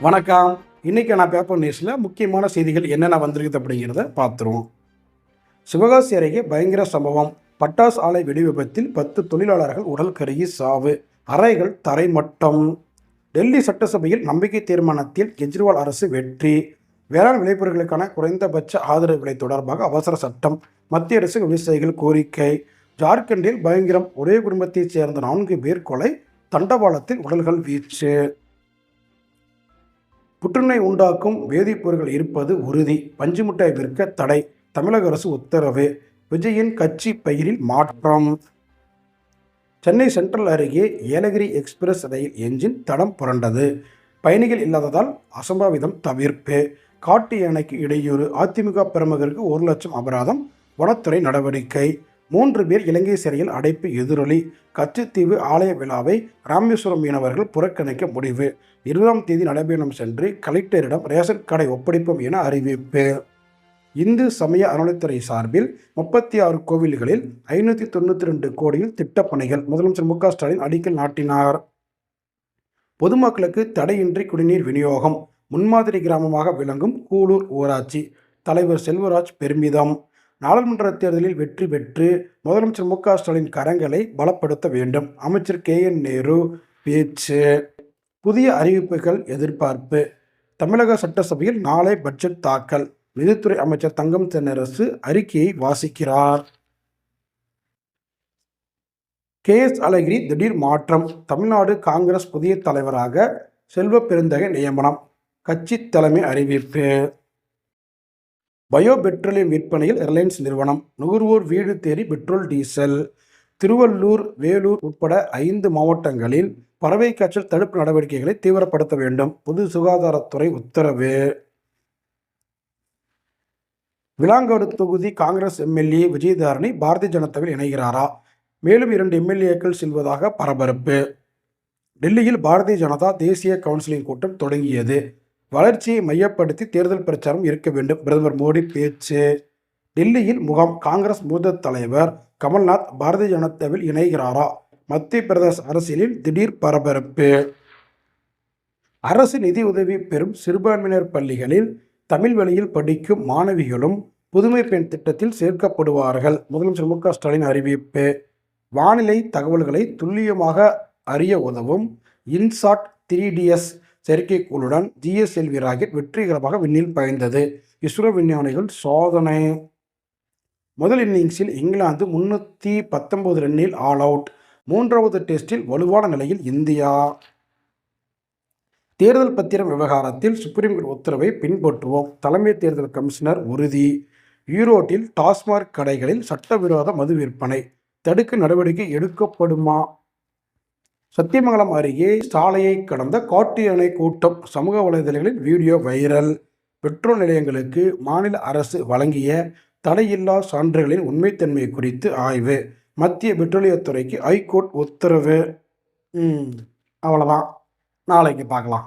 வணக்கம். இன்னைக்கு நான் பேப்பர் நியூஸில் முக்கியமான செய்திகள் என்னென்ன வந்திருக்குது அப்படிங்கிறத பார்த்துருவோம். சிவகாசி அருகே பயங்கர சம்பவம். பட்டாஸ் ஆலை வெடிவிபத்தில் பத்து தொழிலாளர்கள் உடல் கருகி சாவு. அறைகள் தரைமட்டம். டெல்லி சட்டசபையில் நம்பிக்கை தீர்மானத்தில் கெஜ்ரிவால் அரசு வெற்றி. வேளாண் விளைபொருட்களுக்கான குறைந்தபட்ச ஆதரவு விலை தொடர்பாக அவசர சட்டம். மத்திய அரசு விவசாயிகள் கோரிக்கை. ஜார்க்கண்டில் பயங்கரம் ஒரே குடும்பத்தைச் சேர்ந்த நான்கு பேர் கொலை. தண்டவாளத்தில் உடல்கள் வீச்சு. புற்றுநோய் உண்டாக்கும் வேதிப்பொருட்கள் இருப்பது உறுதி. பஞ்சு மிட்டாய் விற்க தடை. தமிழக அரசு உத்தரவு. விஜயின் கட்சி பெயரில் மாற்றம். சென்னை சென்ட்ரல் அருகே ஏலகிரி எக்ஸ்பிரஸ் ரயில் என்ஜின் தடம் புரண்டது. பயணிகள் இல்லாததால் அசம்பாவிதம் தவிர்ப்பு. காட்டு யானைக்கு இடையூறு. அதிமுக பிரமுகருக்கு ஒரு லட்சம் அபராதம். வனத்துறை நடவடிக்கை. மூன்று பேர் இலங்கை சிறையில் அடைப்பு எதிரொலி. கச்சத்தீவு ஆலய விழாவை ராமேஸ்வரம் மீனவர்கள் புறக்கணிக்க முடிவு. இருபதாம் தேதி நடைபயணம் சென்று கலெக்டரிடம் ரேஷன் கடை ஒப்படைப்போம் என அறிவிப்பு. இந்து சமய அறநிலைத்துறை சார்பில் முப்பத்தி ஆறு கோவில்களில் ஐநூற்றி தொண்ணூற்றி ரெண்டு கோடியில் திட்டப்பணிகள். முதலமைச்சர் மு க ஸ்டாலின் அடிக்கல் நாட்டினார். பொதுமக்களுக்கு தடையின்றி குடிநீர் விநியோகம். முன்மாதிரி கிராமமாக விளங்கும் கூலூர் ஊராட்சி. தலைவர் செல்வராஜ் பெருமிதம். நாடாளுமன்ற தேர்தலில் வெற்றி பெற்று முதலமைச்சர் மு க ஸ்டாலின் கரங்களை பலப்படுத்த வேண்டும். அமைச்சர் கே என் நேரு பேச்சு. புதிய அறிவிப்புகள் எதிர்பார்ப்பு. தமிழக சட்டசபையில் நாளை பட்ஜெட் தாக்கல். நிதித்துறை அமைச்சர் தங்கம் தென்னரசு அறிக்கையை வாசிக்கிறார். கே எஸ் அழகிரி திடீர் மாற்றம். தமிழ்நாடு காங்கிரஸ் புதிய தலைவராக செல்வ பெருந்தகை நியமனம். கட்சி தலைமை அறிவிப்பு. பயோ பெட்ரோலியம் விற்பனையில் ரிலையன்ஸ் நிறுவனம் நுகர்வோர் வீடு தேடி பெட்ரோல் டீசல். திருவள்ளூர் வேலூர் உட்பட ஐந்து மாவட்டங்களில் பறவை காய்ச்சல் தடுப்பு நடவடிக்கைகளை தீவிரப்படுத்த வேண்டும். பொது சுகாதாரத்துறை உத்தரவு. விலாங்காடு தொகுதி காங்கிரஸ் எம்எல்ஏ விஜயதாரணி பாரதிய ஜனதாவில் இணைகிறாரா? மேலும் இரண்டு எம்எல்ஏக்கள் செல்வதாக பரபரப்பு. டெல்லியில் பாரதிய ஜனதா தேசிய கவுன்சிலிங் கூட்டம் தொடங்கியது. வளர்ச்சியை மையப்படுத்தி தேர்தல் பிரச்சாரம் இருக்க வேண்டும். பிரதமர் மோடி பேச்சு. டெல்லியில் முகாம். காங்கிரஸ் மூத்த தலைவர் கமல்நாத் பாரதிய ஜனதாவில் இணைகிறாரா? மத்திய பிரதேச அரசியலில் திடீர் பரபரப்பு. அரசு நிதி உதவி பெறும் சிறுபான்மையினர் பள்ளிகளில் தமிழ் வழியில் படிக்கும் மாணவிகளும் புதுமை பெண் திட்டத்தில் சேர்க்கப்படுவார்கள். முதலமைச்சர் மு க ஸ்டாலின் அறிவிப்பு. வானிலை தகவல்களை துல்லியமாக அறிய உதவும் இன்சாட் த்ரீ டிஎஸ் செயற்கைக்கோளுடன் ஜிஎஸ்எல்வி ராக்கெட் வெற்றிகரமாக விண்ணில் பயந்தது. இஸ்ரோ விஞ்ஞானிகள் சோதனை. முதல் இன்னிங்ஸில் இங்கிலாந்து முன்னூற்றி பத்தொன்பது ரன்னில் ஆல் அவுட். மூன்றாவது டெஸ்டில் வலுவான நிலையில் இந்தியா. தேர்தல் பத்திரம் விவகாரத்தில் சுப்ரீம் கோர்ட் உத்தரவை பின்பற்றுவோம். தலைமை தேர்தல் கமிஷனர் உறுதி. ஈரோட்டில் டாஸ்மாக் கடைகளில் சட்டவிரோத மது விற்பனை தடுக்க நடவடிக்கை எடுக்கப்படுமா? சத்தியமங்கலம் அருகே சாலையை கடந்த காட்டு யானை கூட்டம் சமூக வலைதளங்களில் வீடியோ வைரல். பெட்ரோல் நிலையங்களுக்கு மாநில அரசு வழங்கிய தடையில்லா சான்றுகளின் உண்மைத்தன்மை குறித்து ஆய்வு. மத்திய பெட்ரோலியத்துறைக்கு ஹைகோர்ட் உத்தரவு. அவ்வளோதான் நாளைக்கு பார்க்கலாம்.